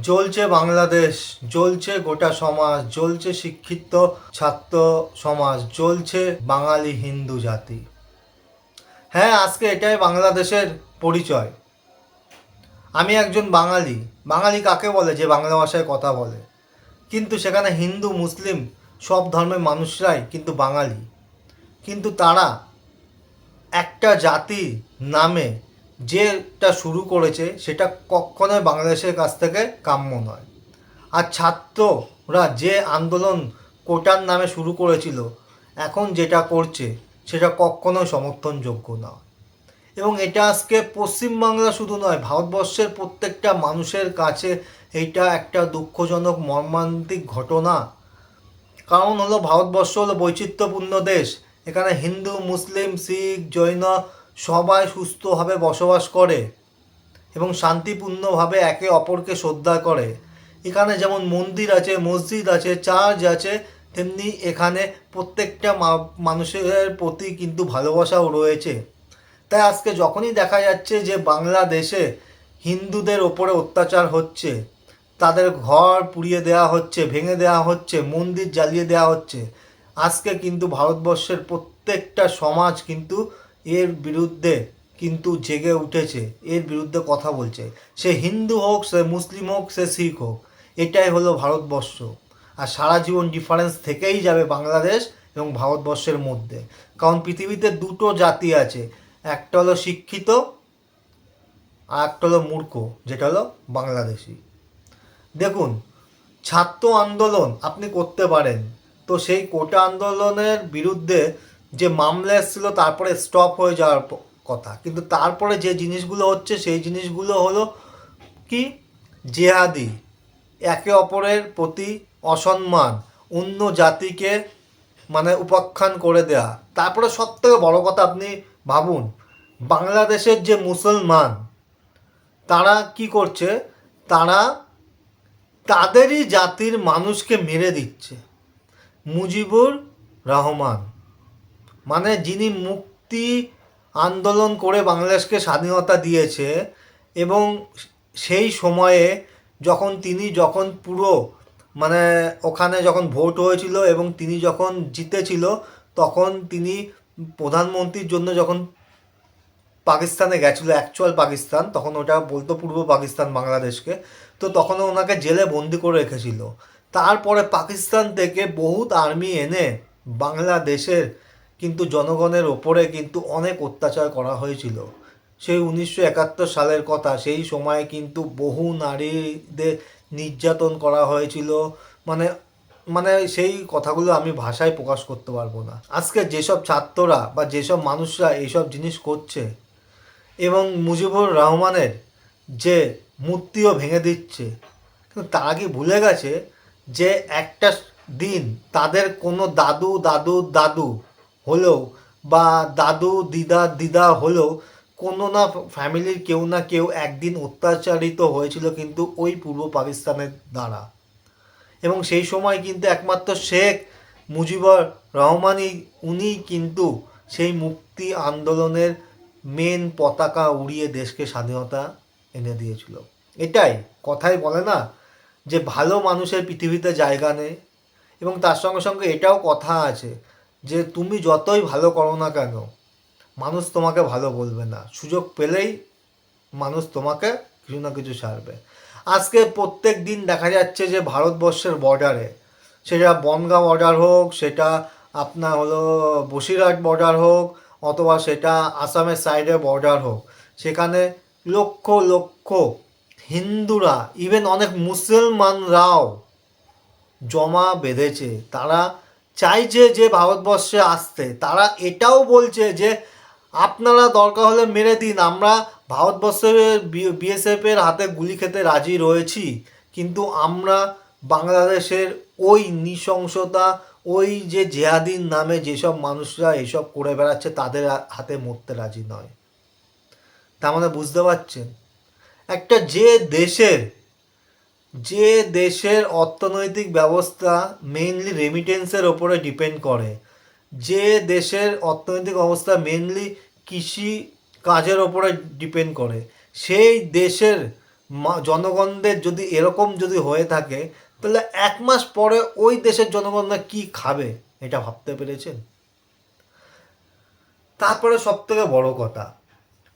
জ্বলছে বাংলাদেশ, জ্বলছে গোটা সমাজ, জ্বলছে শিক্ষিত ছাত্র সমাজ, জ্বলছে বাঙালি হিন্দু জাতি। হ্যাঁ আজকে এটাই বাংলাদেশের পরিচয়। আমি একজন বাঙালি। বাঙালি কাকে বলে যে বাংলা ভাষায় কথা বলে? কিন্তু সেখানে হিন্দু, মুসলিম সব ধর্মের মানুষরাই কিন্তু বাঙালি। কিন্তু তারা একটা জাতি নামে যেটা শুরু করেছে সেটা কখনোই বাংলাদেশের কাছ থেকে কাম্য নয়। আর ছাত্ররা যে আন্দোলন কোটার নামে শুরু করেছিল, এখন যেটা করছে সেটা কখনোই সমর্থনযোগ্য না এবং এটা আজকে পশ্চিমবাংলা শুধু নয়, ভারতবর্ষের প্রত্যেকটা মানুষের কাছে এইটা একটা দুঃখজনক, মর্মান্তিক ঘটনা। কারণ হলো ভারতবর্ষ হলো বৈচিত্র্যপূর্ণ দেশ। এখানে হিন্দু, মুসলিম, শিখ, জৈন সবাই সুস্থভাবে বসবাস করে এবং শান্তিপূর্ণভাবে একে অপরকে শ্রদ্ধা করে। এখানে যেমন মন্দির আছে, মসজিদ আছে, চার্চ আছে, তেমনি এখানে প্রত্যেকটা মানুষের প্রতি কিন্তু ভালোবাসাও রয়েছে। তাই আজকে যখনই দেখা যাচ্ছে যে বাংলাদেশে হিন্দুদের ওপরে অত্যাচার হচ্ছে, তাদের ঘর পুড়িয়ে দেওয়া হচ্ছে, ভেঙে দেওয়া হচ্ছে, মন্দির জ্বালিয়ে দেওয়া হচ্ছে, আজকে কিন্তু ভারতবর্ষের প্রত্যেকটা সমাজ কিন্তু এর বিরুদ্ধে কিন্তু জেগে উঠেছে, এর বিরুদ্ধে কথা বলছে। সে হিন্দু হোক, সে মুসলিম হোক, সে শিখ হোক, এটাই হলো ভারতবর্ষ। আর সারা জীবন ডিফারেন্স থেকেই যাবে বাংলাদেশ এবং ভারতবর্ষের মধ্যে। কারণ পৃথিবীতে দুটো জাতি আছে, একটা হলো শিক্ষিত, আর একটা হলো মূর্খ, যেটা হলো বাংলাদেশি। দেখুন, ছাত্র আন্দোলন আপনি করতে পারেন, তো সেই কোটা আন্দোলনের বিরুদ্ধে যে মামলা এসেছিল তারপরে স্টপ হয়ে যাওয়ার কথা। কিন্তু তারপরে যে জিনিসগুলো হচ্ছে, সেই জিনিসগুলো হলো কি? জেহাদি, একে অপরের প্রতি অসম্মান, অন্য জাতিকে মানে উপাখ্যান করে দেয়া। তারপরে সব থেকে বড়ো কথা আপনি ভাবুন, বাংলাদেশের যে মুসলমান, তারা কি করছে? তারা তাদেরই জাতির মানুষকে মেরে দিচ্ছে। মুজিবুর রহমান। মানে যিনি মুক্তি আন্দোলন করে বাংলাদেশকে স্বাধীনতা দিয়েছে এবং সেই সময়ে যখন তিনি যখন পুরো মানে ওখানে যখন ভোট হয়েছিল এবং তিনি যখন জিতেছিল, তখন তিনি প্রধানমন্ত্রীর জন্য যখন পাকিস্তানে গেছিল অ্যাকচুয়াল পাকিস্তান, তখন ওটা বলতো পূর্ব পাকিস্তান বাংলাদেশকে, তো তখন ওনাকে জেলে বন্দি করে রেখেছিল। তারপরে পাকিস্তান থেকে বহুত আর্মি এনে বাংলাদেশের কিন্তু জনগণের ওপরে কিন্তু অনেক অত্যাচার করা হয়েছিল। সেই উনিশশো একাত্তর সালের কথা, সেই সময় কিন্তু বহু নারীদের নির্যাতন করা হয়েছিল। মানে মানে সেই কথাগুলো আমি ভাষায় প্রকাশ করতে পারব না। আজকে যেসব ছাত্ররা বা যেসব মানুষরা এইসব জিনিস করছে এবং মুজিবুর রহমানের যে মূর্তিও ভেঙে দিচ্ছে, কিন্তু তারা কি ভুলে গেছে যে একটা দিন তাদের কোনো দাদু দাদু দাদু হলেও বা দাদু, দিদা দিদা হলেও কোনো না ফ্যামিলির কেউ না কেউ একদিন অত্যাচারিত হয়েছিল কিন্তু ওই পূর্ব পাকিস্তানের দ্বারা। এবং সেই সময় কিন্তু একমাত্র শেখ মুজিবুর রহমানই, উনি কিন্তু সেই মুক্তি আন্দোলনের মেন পতাকা উড়িয়ে দেশকে স্বাধীনতা এনে দিয়েছিল। এটাই, কথাই বলে না যে ভালো মানুষের পৃথিবীতে জায়গা নেই। এবং তার সঙ্গে সঙ্গে এটাও কথা আছে যে তুমি যতই ভালো করো না কেন, মানুষ তোমাকে ভালো বলবে না। সুযোগ পেলেই মানুষ তোমাকে কিছু না কিছু ছাড়বে আজকে প্রত্যেক দিন দেখা যাচ্ছে যে ভারতবর্ষের বর্ডারে সেটা বনগাঁ বর্ডার হোক, সেটা আপনার হলো বসিরহাট বর্ডার হোক, অথবা সেটা আসামের সাইডে বর্ডার হোক, সেখানে লক্ষ লক্ষ হিন্দুরা ইভেন অনেক মুসলমানরাও জমা বেঁধেছে। তারা চাইছে যে ভারতবর্ষে আসতে, তারা এটাও বলছে যে, আপনারা দরকার হলে মেরে দিন, আমরা ভারতবর্ষের বিএসএফের হাতে গুলি খেতে রাজি রয়েছি, কিন্তু আমরা বাংলাদেশের ওই নৃশংসতা, ওই যে জেহাদিন নামে যেসব মানুষরা এসব করে বেড়াচ্ছে, তাদের হাতে মরতে রাজি নয়। তা মানে বুঝতে পারছেন? একটা যে দেশের যে দেশের অর্থনৈতিক ব্যবস্থা মেইনলি রেমিটেন্সের ওপরে ডিপেন্ড করে, যে দেশের অর্থনৈতিক অবস্থা মেইনলি কৃষি কাজের ওপরে ডিপেন্ড করে, সেই দেশের জনগণদের যদি এরকম যদি হয়ে থাকে, তাহলে এক মাস পরে ওই দেশের জনগণরা কি খাবে এটা ভাবতে পেরেছেন? তারপরে সব থেকে বড় কথা,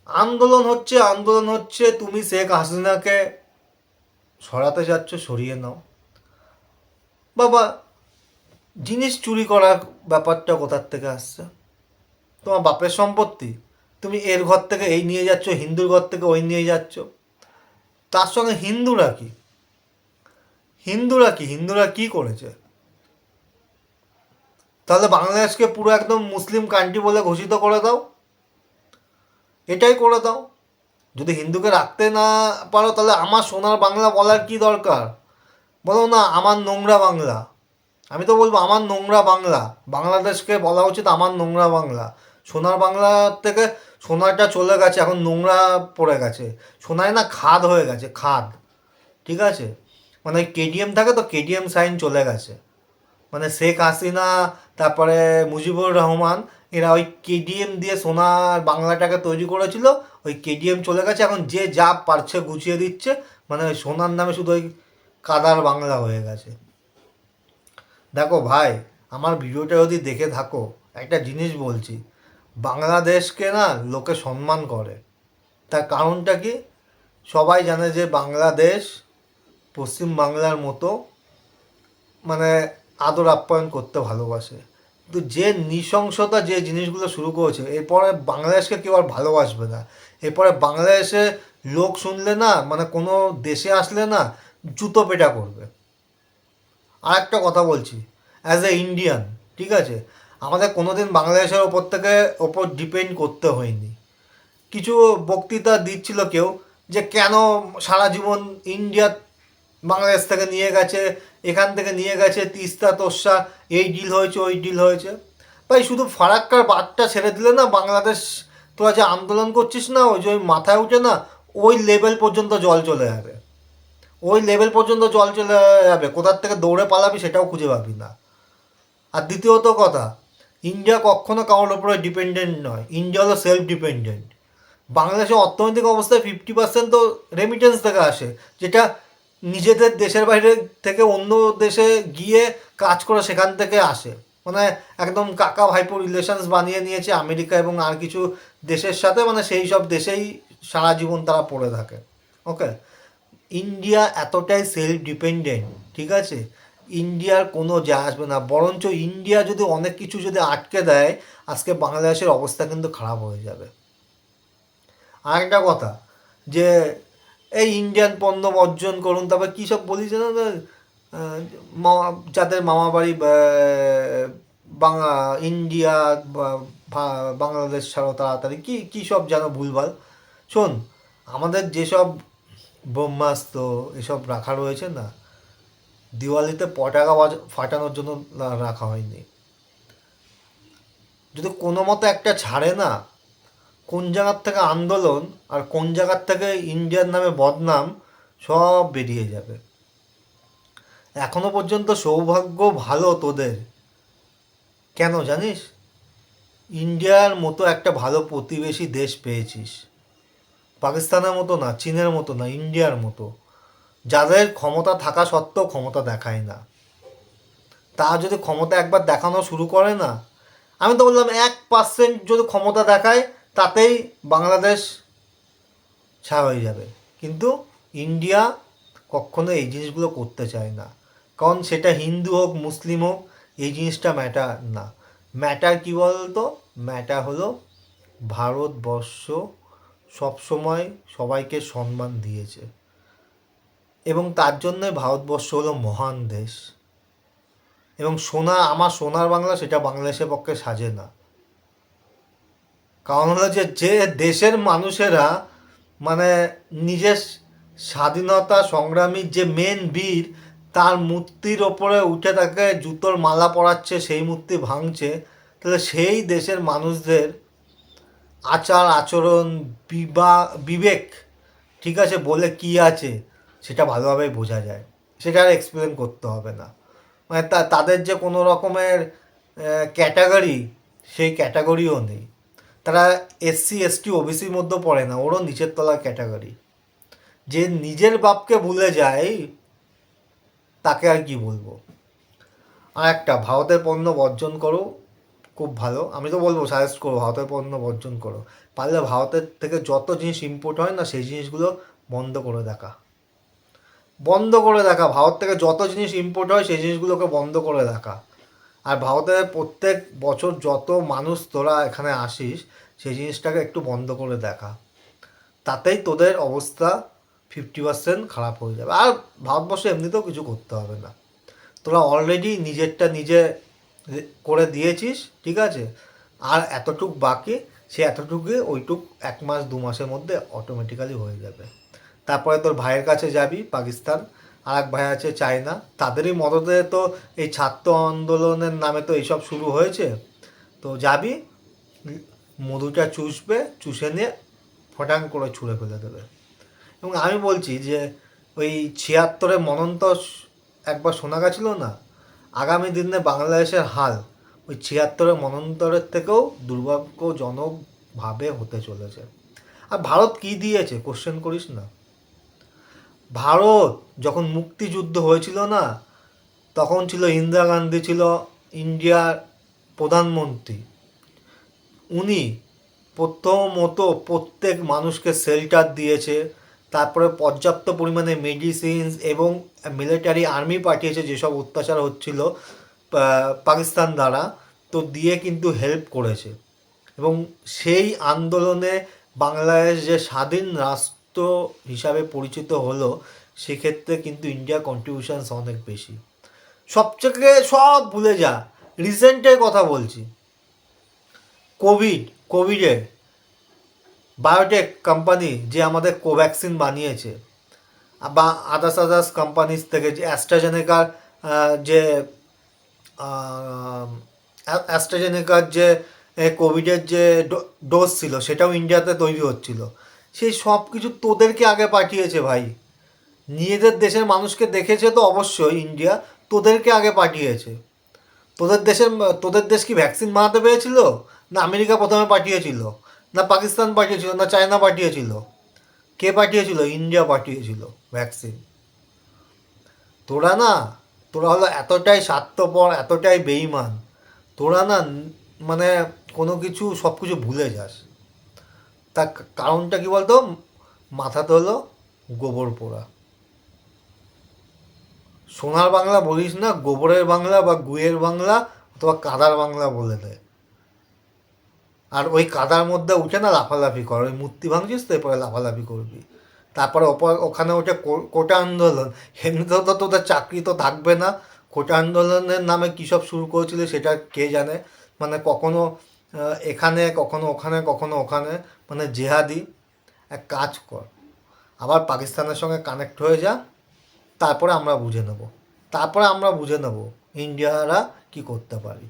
আন্দোলন হচ্ছে আন্দোলন হচ্ছে, তুমি শেখ হাসিনাকে সরাতে যাচ্ছ, সরিয়ে নাও। বাবা, জিনিস চুরি করার ব্যাপারটা কোথার থেকে আসছে? তোমার বাপের সম্পত্তি? তুমি এর ঘর থেকে এই নিয়ে যাচ্ছ, হিন্দুর ঘর থেকে ওই নিয়ে যাচ্ছ। তার সঙ্গে হিন্দুরা কি? হিন্দুরা কি? হিন্দুরা কি করেছে? তাহলে বাংলাদেশকে পুরো একদম মুসলিম কান্ট্রি বলে ঘোষিত করে দাও। এটাই করে দাও। যদি হিন্দুকে রাখতে না পারো, তাহলে আমার সোনার বাংলা বলার কি দরকার? বলো না, আমার নোংরা বাংলা। আমি তো বলব, আমার নোংরা বাংলা। বাংলাদেশকে বলা উচিত আমার নোংরা বাংলা। সোনার বাংলা থেকে সোনারটা চলে গেছে, এখন নোংরা পড়ে গেছে। সোনায় না খাদ হয়ে গেছে, খাদ। ঠিক আছে? মানে কেডিএম থাকে তো কেডিএম সাইন চলে গেছে। মানে শেখ হাসিনা, তারপরে মুজিবুর রহমান এরা ওই কেডিএম দিয়ে সোনার বাংলাটাকে তৈরি করেছিল, ওই কেডিএম চলে গেছে, এখন যে যা পারছে গুছিয়ে দিচ্ছে মানে ওই সোনার নামে শুধু ওই কাদার বাংলা হয়ে গেছে। দেখো ভাই, আমার ভিডিওটা যদি দেখে থাকো, একটা জিনিস বলছি, বাংলাদেশকে না লোকে সম্মান করে। তার কারণটা কি? সবাই জানে যে বাংলাদেশ পশ্চিম বাংলার মতো মানে আদর আপ্যায়ন করতে ভালোবাসে। কিন্তু যে নৃশংসতা যে জিনিসগুলো শুরু করেছে, এরপরে বাংলাদেশকে কেউ আর ভালোবাসবে না। এরপরে বাংলাদেশে লোক শুনলে না মানে কোনো দেশে আসলে না, জুতো পেটা করবে। আর একটা কথা বলছি অ্যাজ এ ইন্ডিয়ান ঠিক আছে? আমাদের কোনো দিন বাংলাদেশের ওপর থেকে, ওপর ডিপেন্ড করতে হয়নি। কিছু বক্তৃতা দিচ্ছিল কেউ যে কেন সারা জীবন ইন্ডিয়া বাংলাদেশ থেকে নিয়ে গেছে, এখান থেকে নিয়ে গেছে, তিস্তা তোষা এই ডিল হয়েছে, ওই ডিল হয়েছে। ভাই, শুধু ফারাক্কার বাদটা ছেড়ে দিলে না বাংলাদেশ তোরা যে আন্দোলন করছিস না, ওই যে মাথায় উঠে না, ওই লেভেল পর্যন্ত জল চলে যাবে। ওই লেভেল পর্যন্ত জল চলে যাবে। কোথার থেকে দৌড়ে পালাবি সেটাও খুঁজে পাবি না। আর দ্বিতীয়ত কথা, ইন্ডিয়া কখনো কারোর উপরে ডিপেন্ডেন্ট নয়। ইন্ডিয়া হলো সেলফ ডিপেন্ডেন্ট বাংলাদেশের অর্থনৈতিক অবস্থায় ফিফটি পার্সেন্ট তো রেমিটেন্স থেকে আসে, যেটা নিজেদের দেশের বাইরে থেকে অন্য দেশে গিয়ে কাজ করে সেখান থেকে আসে। মানে একদম কাকা ভাইপো রিলেশনস বানিয়ে নিয়েছে আমেরিকা এবং আর কিছু দেশের সাথে মানে সেই সব দেশেই সারা জীবন তারা পড়ে থাকে। ওকে ইন্ডিয়া এতটাই সেলফ ডিপেন্ডেন্ট ঠিক আছে? ইন্ডিয়ার কোনো যা আসবে না। বরঞ্চ ইন্ডিয়া যদি অনেক কিছু যদি আটকে দেয়, আজকে বাংলাদেশের অবস্থা কিন্তু খারাপ হয়ে যাবে। আরেকটা কথা, যে এই ইন্ডিয়ান পণ্য বর্জন করুন তারপর কী সব বলিস না আহ, মামা যাদের মামা বাড়ি বাংলা ইন্ডিয়া বাংলাদেশ ছাড়াও তাড়াতাড়ি কী কী সব যেন ভুলভাল। শোন আমাদের যেসব ব্রহ্মাস্ত্র এসব রাখা রয়েছে না দিওয়ালিতে পটাকা ফাটানোর জন্য রাখা হয়নি। যদি কোনো মতো একটা ছাড়ে না কোন জায়গার থেকে আন্দোলন আর কোন জায়গার থেকে ইন্ডিয়ার নামে বদনাম সব বেরিয়ে যাবে। এখনও পর্যন্ত সৌভাগ্য ভালো তোদের। কেন জানিস? ইন্ডিয়ার মতো একটা ভালো প্রতিবেশী দেশ পেয়েছিস। পাকিস্তানের মতো না, চীনের মতো না, ইন্ডিয়ার মতো। যাদের ক্ষমতা থাকা সত্ত্বেও ক্ষমতা দেখায় না। তা যদি ক্ষমতা একবার দেখানো শুরু করে না, আমি তো বললাম এক পার্সেন্ট যদি ক্ষমতা দেখায় তাতেই বাংলাদেশ ছা হয়ে যাবে। কিন্তু ইন্ডিয়া কখনো এই জিনিসগুলো করতে চায় না। কারণ সেটা হিন্দু হোক, মুসলিম হোক, এই জিনিসটা ম্যাটার না। ম্যাটার কী বলতো? ম্যাটার হলো ভারতবর্ষ সবসময় সবাইকে সম্মান দিয়েছে। এবং তার জন্য ভারতবর্ষ হলো মহান দেশ। এবং সোনা, আমার সোনার বাংলা সেটা বাংলাদেশের পক্ষে সাজে না। কারণ হলো যে যে দেশের মানুষেরা মানে নিজের স্বাধীনতা সংগ্রামীর যে মেন বীর, তার মূর্তির ওপরে উঠে তাকে জুতোর মালা পরাচ্ছে, সেই মূর্তি ভাঙছে। তাহলে সেই দেশের মানুষদের আচার, আচরণ, বিবা, বিবেক, ঠিক আছে, বলে কি আছে, সেটা ভালোভাবে বোঝা যায়। সেটা আর এক্সপ্লেন করতে হবে না। মানে তাদের যে কোনো রকমের ক্যাটাগরি সেই ক্যাটাগরিও নেই। তারা এসসি, এসটি, ওবিসির মধ্যে পড়ে না, ওরও নিচের তলার ক্যাটাগরি যে নিজের বাপকে ভুলে যায়, তাকে আর কি বলব? আর একটা, ভারতের পণ্য বর্জন করো, খুব ভালো। আমি তো বলব সাজেস্ট করো, ভারতের পণ্য বর্জন করো। পারলে ভারতের থেকে যত জিনিস ইম্পোর্ট হয় না, সেই জিনিসগুলো বন্ধ করে দেখা। বন্ধ করে দেখা, ভারত থেকে যত জিনিস ইম্পোর্ট হয়, সেই জিনিসগুলোকে বন্ধ করে দেখা। আর ভারতের প্রত্যেক বছর যত মানুষ তোরা এখানে আসিস, সেই জিনিসটাকে একটু বন্ধ করে দেখা। তাতেই তোদের অবস্থা ফিফটি পার্সেন্ট খারাপ হয়ে যাবে। আর ভারতবর্ষে এমনিতেও কিছু করতে হবে না। তোরা অলরেডি নিজেরটা নিজে করে দিয়েছিস, ঠিক আছে? আর এতটুক বাকি, সে এতটুকু ওইটুক এক মাস, দু মাসের মধ্যে অটোমেটিক্যালি হয়ে যাবে। তারপরে তোর ভাইয়ের কাছে যাবি, পাকিস্তান। আর এক ভাই আছে চায়না। তাদেরই মদতে তো এই ছাত্র আন্দোলনের নামে তো এইসব শুরু হয়েছে। তো যাবি, মধুটা চুষবে, চুষে নিয়ে ফটাং করে ছুঁড়ে ফেলে দেবে। এবং আমি বলছি যে ওই ছিয়াত্তরে মনন্ত একবার শোনা গেছিল না? আগামী দিনে বাংলাদেশের হাল ওই ছিয়াত্তরের মনন্তরের থেকেও দুর্ভাগ্যজনকভাবে হতে চলেছে। আর ভারত কি দিয়েছে? কোশ্চেন করিস না। ভারত যখন মুক্তিযুদ্ধ হয়েছিল না, তখন ছিল ইন্দিরা গান্ধী ছিল ইন্ডিয়ার প্রধানমন্ত্রী। উনি প্রথমত প্রত্যেক মানুষকে শেল্টার দিয়েছে, তারপরে পর্যাপ্ত পরিমাণে মেডিসিনস এবং মিলিটারি আর্মি পাঠিয়েছে যেসব অত্যাচার হচ্ছিল পাকিস্তান দ্বারা, তো দিয়ে কিন্তু হেল্প করেছে। এবং সেই আন্দোলনে বাংলাদেশ যে স্বাধীন রাষ্ট্র হিসাবে পরিচিত হলো, সেক্ষেত্রে কিন্তু ইন্ডিয়া কন্ট্রিবিউশনস অনেক বেশি। সবথেকে সব ভুলে যা রিসেন্টের কথা বলছি। কোভিড কোভিডের বায়োটেক কোম্পানি যে আমাদের কোভ্যাক্সিন বানিয়েছে, বা আদার্স আদার্স কোম্পানিজ থেকে যে অ্যাস্ট্রাজেনেকার যে অ্যাস্ট্রাজেনেকার যে কোভিডের যে ডোজ ছিল, সেটাও ইন্ডিয়াতে তৈরি হচ্ছিল। সেই সব কিছু তোদেরকে আগে পাঠিয়েছে ভাই। নিজেদের দেশের মানুষকে দেখেছে তো অবশ্যই ইন্ডিয়া তোদেরকে আগে পাঠিয়েছে। তোদের দেশের তোদের দেশ কি ভ্যাকসিন বানাতে পেরেছিল? না আমেরিকা প্রথমে পাঠিয়েছিল? না পাকিস্তান পাঠিয়েছিল? না চায়না পাঠিয়েছিল? কে পাঠিয়েছিল? ইন্ডিয়া পাঠিয়েছিল ভ্যাকসিন তোরা না, তোরা হলো এতটাই স্বার্থপর, এতটাই বেইমান তোরা না মানে কোনো কিছু সব কিছু ভুলে যাস। তার কারণটা কি বলতো? মাথাতে হলো গোবর পোড়া। সোনার বাংলা বলিস না, গোবরের বাংলা বা গুয়ের বাংলা অথবা কাদার বাংলা বলে দেয় আর ওই কাদার মধ্যে উঠে না লাফালাফি কর, ওই মূর্তি ভাঙছিস তো, এরপরে লাফালাফি করবি। তারপরে ওপর ওখানে ওঠে কোটা আন্দোলন। এমনিতেও তো তোদের চাকরি তো থাকবে না। কোটা আন্দোলনের নামে কী সব শুরু করেছিল সেটা কে জানে? মানে কখনো এখানে কখনো, ওখানে কখনো, ওখানে মানে জেহাদি, এক কাজ কর। আবার পাকিস্তানের সঙ্গে কানেক্ট হয়ে যা, তারপরে আমরা বুঝে নেব। তারপরে আমরা বুঝে নেব, ইন্ডিয়ারা কি করতে পারি।